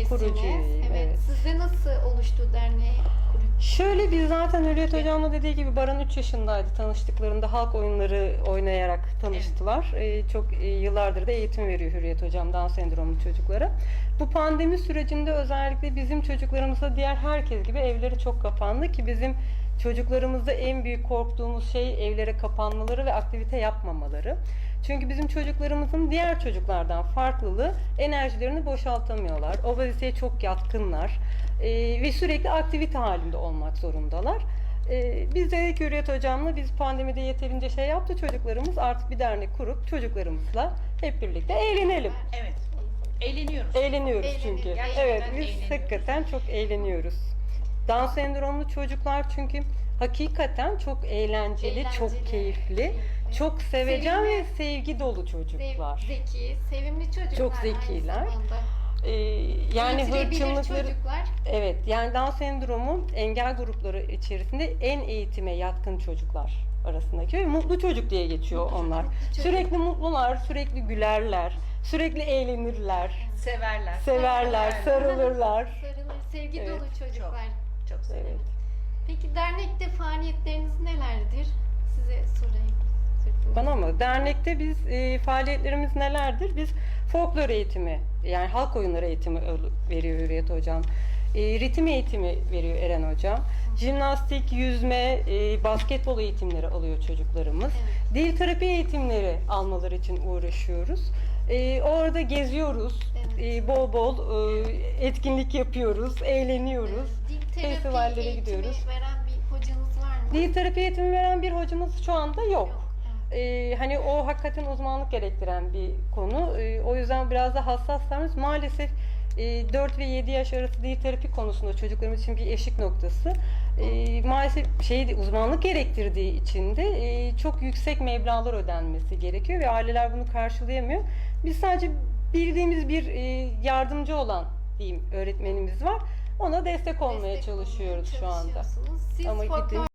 いです。Evet. evet. Sizde nasıl oluştu derneği? Şöyle biz zaten Hürriyet Hocam'la dediği gibi Baran 3 yaşındaydı tanıştıklarında halk oyunları oynayarak tanıştılar. Ee, çok e, yıllardır da eğitim veriyor Hürriyet Hocam Down sendromlu çocuklara. Bu pandemi sürecinde özellikle bizim çocuklarımızda diğer herkes gibi evleri çok kapandı ki bizim çocuklarımızda en büyük korktuğumuz şey evlere kapanmaları ve aktivite yapmamaları. Çünkü bizim çocuklarımızın diğer çocuklardan farklılığı enerjilerini boşaltamıyorlar. O vaziyete çok yatkınlar Ee, ve sürekli aktivite halinde olmak zorundalar. Ee, biz ki Hürriyet Hocam'la biz pandemide yeterince şey yaptı çocuklarımız artık bir dernek kurup çocuklarımızla hep birlikte eğlenelim. Evet. Eğleniyoruz. Eğleniyoruz çünkü. Gerçekten Evet biz eğleniyoruz. hakikaten çok eğleniyoruz. Down sendromlu çocuklar çünkü hakikaten çok eğlenceli, çok Eğlenceli, keyifli, keyifli. çok sevecen Sevimli. ve sevgi dolu Sev- çocuklar. zeki, sevimli çocuklar. Çok aynı zekiler. zamanda. Ee, yani hırçınlıkları çocuklar. Evet, yani Down sendromu engel grupları içerisinde en eğitime yatkın çocuklar arasındaki ve mutlu çocuk diye geçiyor Mutlu çocuk, onlar. mutlu çocuk. Sürekli mutlular, sürekli gülerler, sürekli eğlenirler, Severler. severler, sarılırlar. Sarılır, sevgi Evet, dolu çocuklar. Çok severim. Evet. Peki dernekte faaliyetleriniz nelerdir? Size sorayım. Bana mı? Dernekte biz e, faaliyetlerimiz nelerdir? Biz folklor eğitimi, yani halk oyunları eğitimi veriyor Hürriyet Hocam. E, ritim eğitimi veriyor Eren Hocam. Jimnastik, yüzme, e, basketbol eğitimleri alıyor çocuklarımız. Evet. Dil terapi eğitimleri almaları için uğraşıyoruz. E, orada geziyoruz. Evet. E, bol bol e, etkinlik yapıyoruz, eğleniyoruz. Dil terapi Festivallere gidiyoruz. veren bir hocanız var mı? Dil terapi eğitimi veren bir hocamız şu anda yok. Yok. Ee, hani o hakikaten uzmanlık gerektiren bir konu. Ee, o yüzden biraz da hassaslarımız maalesef e, 4 ve 7 yaş arası dil terapi konusunda çocuklarımız için bir eşik noktası. Ee, maalesef şey uzmanlık gerektirdiği için de e, çok yüksek meblağlar ödenmesi gerekiyor ve aileler bunu karşılayamıyor. Biz sadece bildiğimiz bir e, yardımcı olan diyeyim öğretmenimiz var. Ona destek olmaya Destek olmaya çalışıyoruz şu anda. Siz Ama gidin-